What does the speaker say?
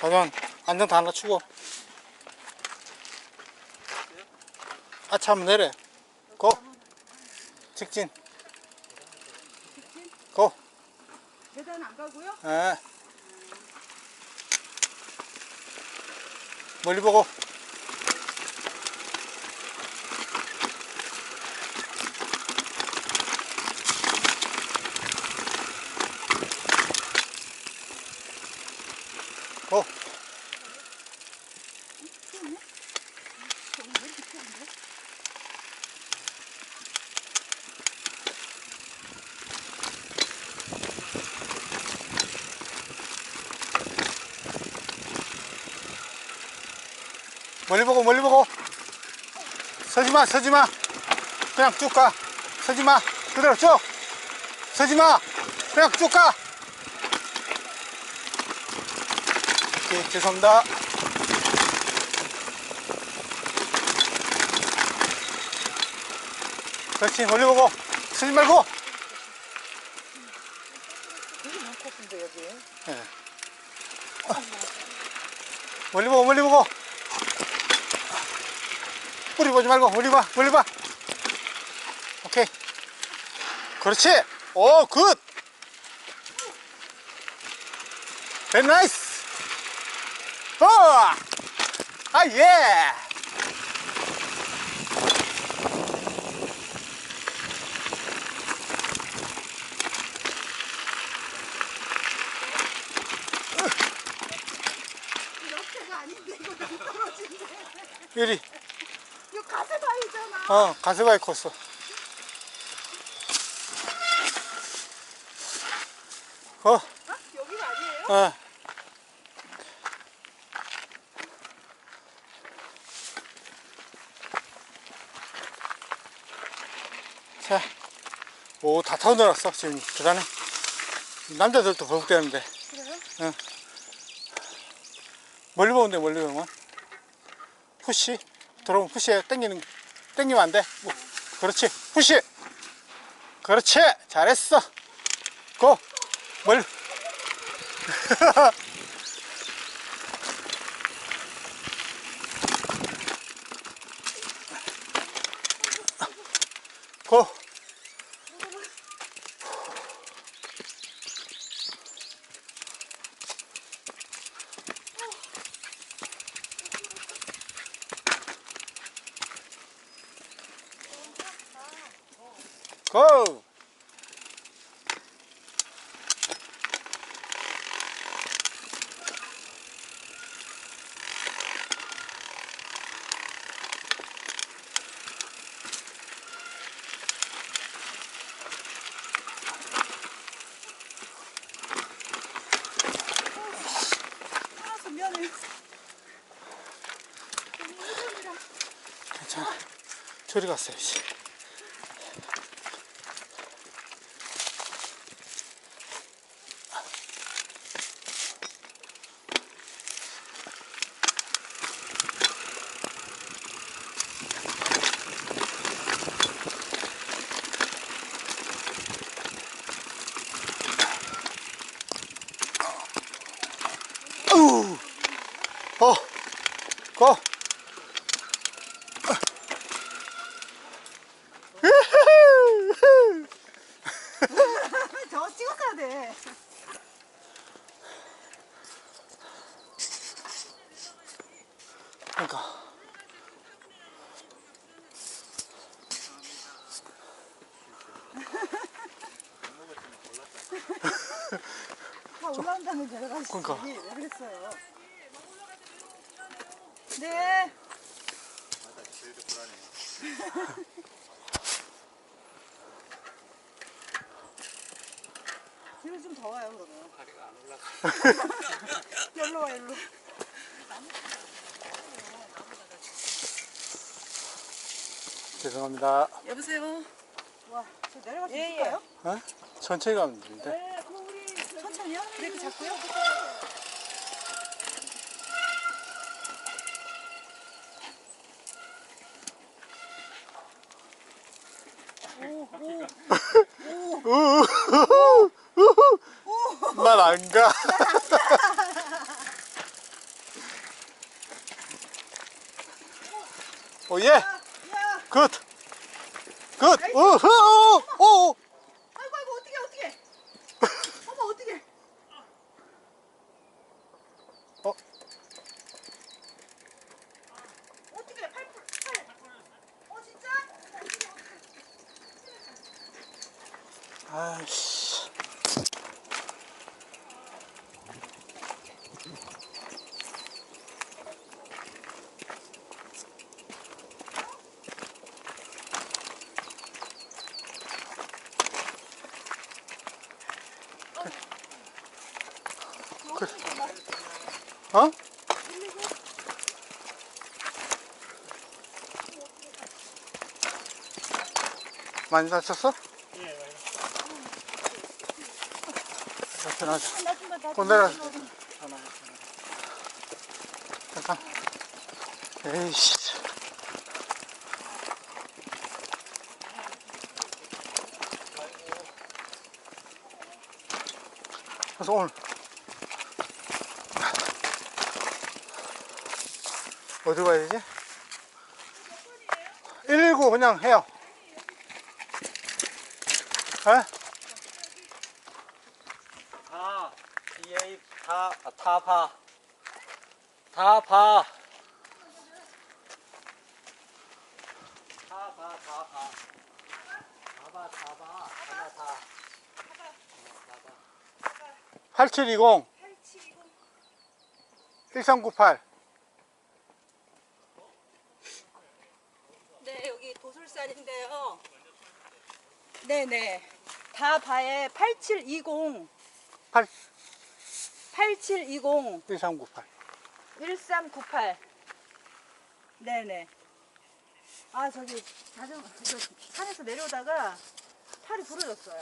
자전 안전 다 하나 추고 아차 한번 내려. 고. 직진. 고. 계단 안 가고요? 예. 멀리 보고 고 멀리 보고 멀리 보고. 서지마 서지마. 그냥 쭉 가. 서지마. 그대로 쭉. 서지마. 그냥 쭉가. 오케이 죄송합니다. 그렇지 멀리 보고. 서지 말고. 예. 멀리 보고 멀리 보고 뿌리 보지 말고 멀리 봐 멀리 봐 오케이. 그렇지. 오굿. 아닌데 이거 너무 떨어진대. 유리. 이거 가세바위잖아. 어 가스바이 코스 어 어? 여기가 아니에요? 어. 자, 오, 다 타고 내려왔어. 지금 계단에. 남자들도 버벅대는데. 그래요? 멀리 보는데, 멀리 보면. 푸시. 들어오면 푸시에 땡기는, 땡기면 안 돼. 뭐, 그렇지. 푸시. 그렇지. 잘했어. 고. 멀리. 고. 고. 괜찮아. 저리 갔어요! 어, 고! 저 찍었어야 돼. 그러니까 다 올라온다면 내려가시지. 그러니까. 왜 그랬어요? 네. 뒤로 좀 더 와요 그러면. 다리가 안 올라가. 여기로 와 여기로. 죄송합니다. 여보세요. 와, 저 내려가 주실까요? 예, 예, 어? 천천히 가면 되는데. 네, 저기... 천천히요? 브레이크 잡고요. 난안 가. 오예. 어, 야, 굿. 굿. 우후. 오. 오. 아이고 아이고 어떻게 어떻게? 어머 어떻게? 어. 어떻게 팔 팔? 어 진짜? 아이씨. 어? 많이 다쳤어? 이렇게 나자. 나중에 나 건드려. 잠깐. 에이씨. 그래서 오늘 어디 가야 되지? 119 그냥 해요. 에? 다 DA 다 아, 다봐. 다 봐. 다 봐 다 봐. 다 봐 다봐. 하나 다8720 1398 네 여기 도술산인데요. 네네. 다바에 8720 8 8720 1398 1398. 네네. 아 저기 자전 저 산에서 내려오다가 팔이 부러졌어요.